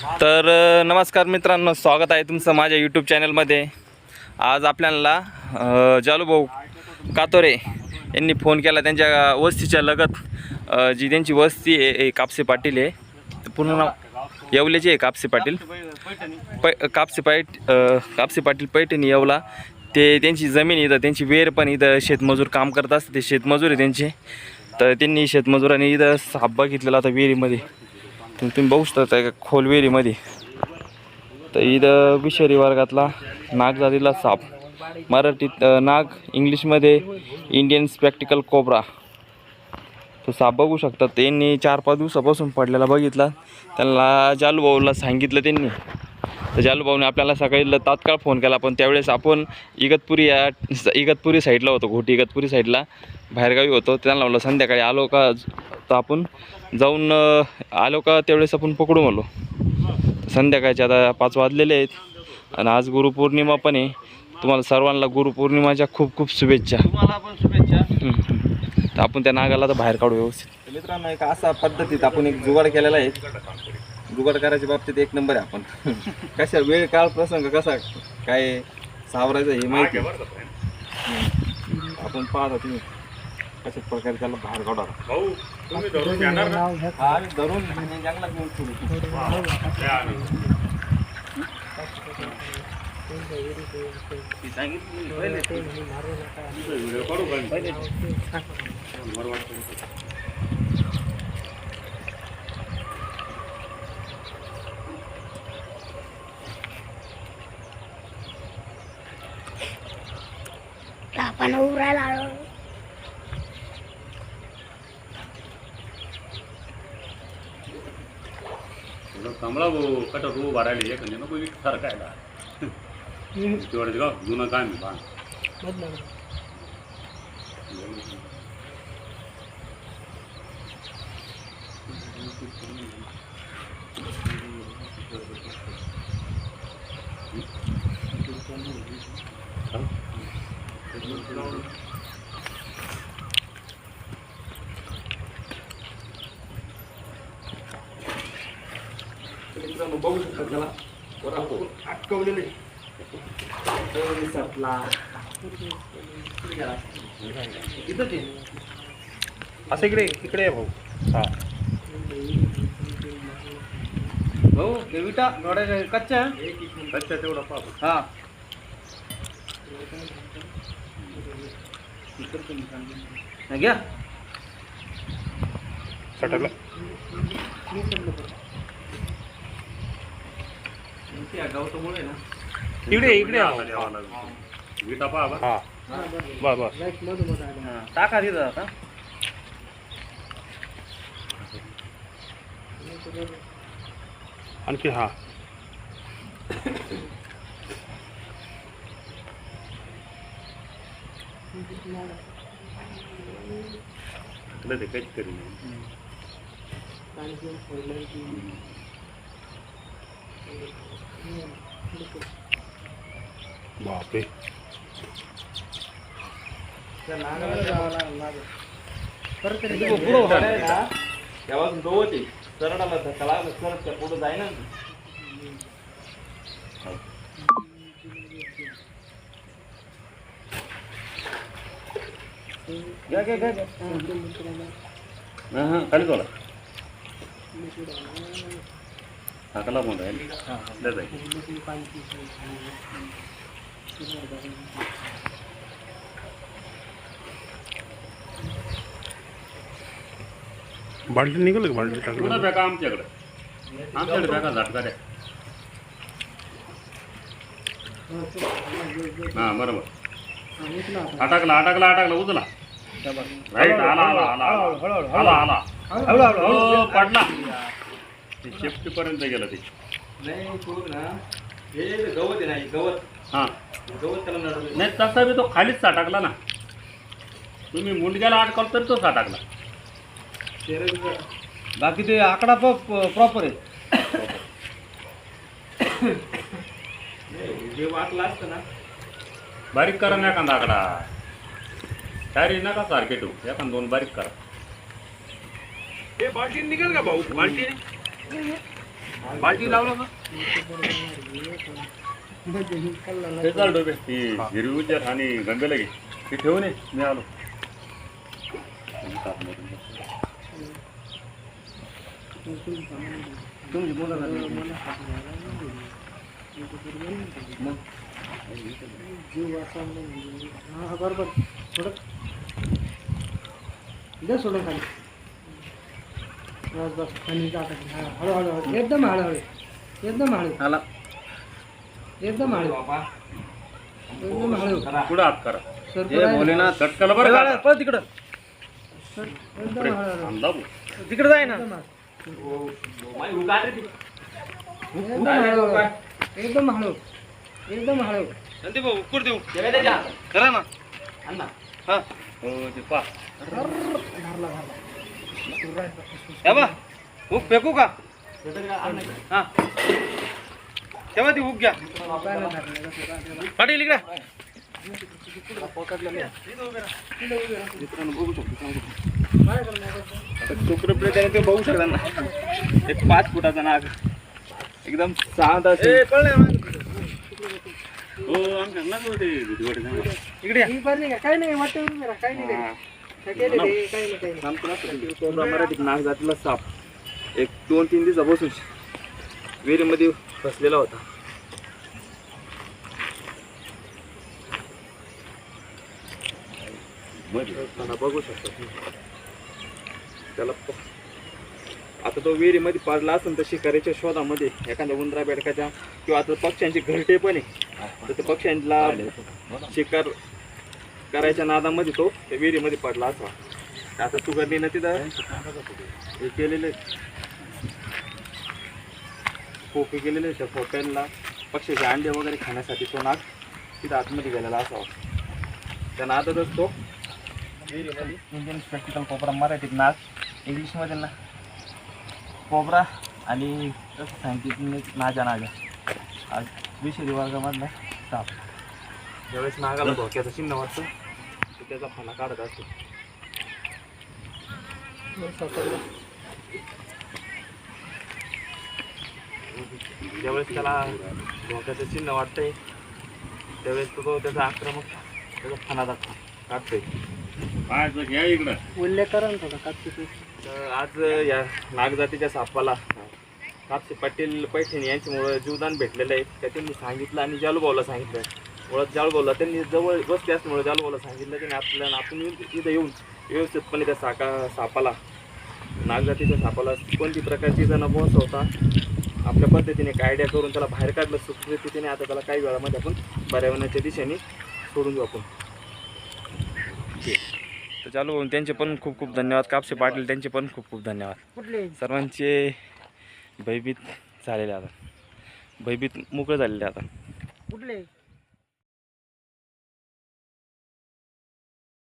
तर नमस्कार मित्रांनो स्वागत आहे तुमचं माझ्या यूट्यूब चॅनलमध्ये आज आपल्याला जालूभाऊ कातोरे यांनी फोन केला. त्यांच्या वस्तीच्या लगत जी त्यांची वस्ती आहे कापसे पाटील आहे. पूर्ण नाव येवल्याची आहे कापसे पाटील. पै कापसे पैठ कापसे पाटील पैठणी येवला. ते त्यांची जमीन इथं त्यांची वेर पण इथं शेतमजूर काम करत असते ते शेतमजूर आहे त्यांचे. तर त्यांनी शेतमजुरांनी इथं साप बघितलेला होता विहिरीमध्ये. तुम्ही बघू शकता एका खोलवेरीमध्ये तर इथं विषारी वर्गातला नाग जातीला साप. मराठीत नाग इंग्लिशमध्ये इंडियन स्पॅक्टिकल कोबरा तो साप बघू शकतात त्यांनी चार पाच दिवसापासून पडलेला बघितला. त्यांना जालूभाऊला सांगितलं त्यांनी. तर जालूभाऊने आपल्याला सकाळी तात्काळ फोन केला पण त्यावेळेस आपण इगतपुरी या इगतपुरी साईडला होतो. घोटी इगतपुरी साईडला बाहेरगावी होतो. त्यांना लावलं संध्याकाळी आलो का? तर आपण जाऊन आलो का त्यावेळेस आपण पकडू म्हणलो. संध्याकाळचे आता पाच वाजलेले आहेत आणि आज गुरुपौर्णिमा पण आहे. तुम्हाला सर्वांना गुरुपौर्णिमाच्या खूप खूप शुभेच्छा. तुम्हाला पण शुभेच्छा. तर आपण त्या नागाला तर बाहेर काढू व्यवस्थित. तर मित्रांनो एक असा पद्धतीत आपण एक जुगाड केलेला आहे. जुगाड करायच्या बाबतीत एक नंबर आहे आपण. कशा वेळ काळ प्रसंग कसा काय सावरायचं हे माहिती. आपण पाहता तुम्ही. कशा प्रकारे त्याला बाहेर काढा हा आम्ही धरून आणि जंगलात घेऊन सोडू ती सांगितली पहिले. पहिले. आपण उरायला आलो कमळा भाऊ कट रू भरायला एक नको विक सरकायला तेवढं का जुनं काम आहे बा बघू शकता त्याला वर आपण अटकवलेले सपला असं इकडे इकडे आहे भाऊ. हा. भाऊ ते विटा नोड्या कच्च्या कच्च्या तेवढं पाहू. हा घ्या. सटकला. इकडे इकडे आहे. भाऊ. द्यावा लागेल. विटा पहा बा. हा. बस बस हा, टाका तिथं आता. आणखी हा. इकडे ते काहीच करी नाही बापरे पुढं वाढायला ना, तेव्हापासून गवत आहे सरडाला धक्का लागला सरळ त्या पुढं जाय ना घ्या घ्या घ्या घ्या. हा, हा, खाली बोला हाकला पण राहील. दे जाईल. बाल्टी निघाल का बाल्टी टाकलं? बॅगा आमच्याकडे. आमच्याकडे बॅगा झटका द्या. हा बरोबर अटकला अटकला अटकला उचला. राईट आला आला आला आला. आला आला. हो पडला. शेफ्टी पर्यंत गेलं ते. नाही ना हे गवत आहे ना हे गवत. हा. गवत त्याला नडवलं नाही तसा बी तो खालीच साठाकला ना. तुम्ही मुंडग्याला अटकाल तरी तो साठाकला. बाकी ते आकडा प्रॉपर आहे. जे वाटलं असतं ना. बारीक करा ना एखादा आकडा. तयारी नका सारखे ठेवू. एखादा दोन बारीक करा. बाल्टी निघेल का भाऊ? बाल्टी बाल्टी लावलं का? ते चाल डोबे. ती हिरवी उद्या आणि गंगेला घे. ते ठेवून ये मी आलो. बरोबर. थोडं दे सोडून खाली. बस बस खाली जात. हा हळूहळू हळू एकदम हळूहळू एकदम हळू. आला. एकदम हळू. एकदम हळू. पुढं हात करा. सर हे भोलेनाथ चटकाला बरं का? पळ तिकडं. एकदम हळूहळू थांब दाबू. तिकडे जाय ना. एकदम हळू. एकदम हळू. एकदम हळू. संदीप भाऊ उकर देऊ. करा ना. हा. हो ते पा. या बा हुक फेकू का? हा. तेव्हा ती हुक घ्या. पाटील इकडे. ते बघू शकता ना. एक पाच फुटाचा नाग. एकदम शांत असेल ए पळले हो आमच्या. इकडे या. ही भरली का? काही नाही वाटतं काही नाही. मराठीत नाग जातीला साप एक दोन तीन दिवसापासून विहिरीमध्ये फसलेला होता. बघू शकतो त्याला आता तो विहिरीमध्ये पडला असेल तर शिकारीच्या शोधामध्ये एखाद्या उंदरा बेडकाच्या किंवा आता पक्ष्यांची घरटे पण आहे. तर त्या पक्ष्यांना शिकार करायच्या नादामध्ये तो त्या विहिरीमध्ये पडला असा आता सुगंधीनं तिथं हे केलेले कोपे केलेले आहेत. त्या खोक्यांना पक्ष्याचे अंडे वगैरे खाण्यासाठी तो नाग तिथं आतमध्ये गेलेला असावा. त्या नादातच तो विहिरीमध्ये इंडियन स्पेक्टिकल कोबरा मराठीत नाग इंग्लिशमध्ये ना कोबरा आणि तसं सांगितलं नाजा नाजा आज विषय वर्गामधला साप. ज्यावेळेस नागाला धोक्याचं चिन्ह वाटतं तो त्याचा फणा काढत असतो. ज्यावेळेस त्याला धोक्याचं चिन्ह वाटतंय. त्यावेळेस तो तो त्याचा आक्रमक त्याचा फणा दाखवा काढतोय. पाहायचं घ्या इकडं. उल्लेख करा ना थोडा कापशी तर आज या नागजातीच्या सापाला कापसे पाटील पैठणी यांच्यामुळं जीवदान भेटलेलं आहे. त्या त्यांनी सांगितलं आणि जालूभाऊला सांगितलं. मुळात जालूभाऊला त्यांनी जवळ बसले असल्यामुळे जालूभाऊला सांगितलं त्यांनी आपल्याला आपण येऊन इथं येऊन व्यवस्थितपणे त्या साका सापाला नागजातीच्या सापाला कोणती प्रकारची जण होता आपल्या पद्धतीने एक आयडिया करून त्याला बाहेर काढलं सुखरीतीने आता त्याला काही वेळामध्ये आपण होण्याच्या दिशेने सोडून देऊ आपण. तर चालू भाऊ त्यांचे पण खूप खूप धन्यवाद. कापसे पाटील त्यांचे पण खूप खूप धन्यवाद. कुठले? सर्वांचे भयभीत झालेले आता. भयभीत मोकळे झालेले आता. कुठले?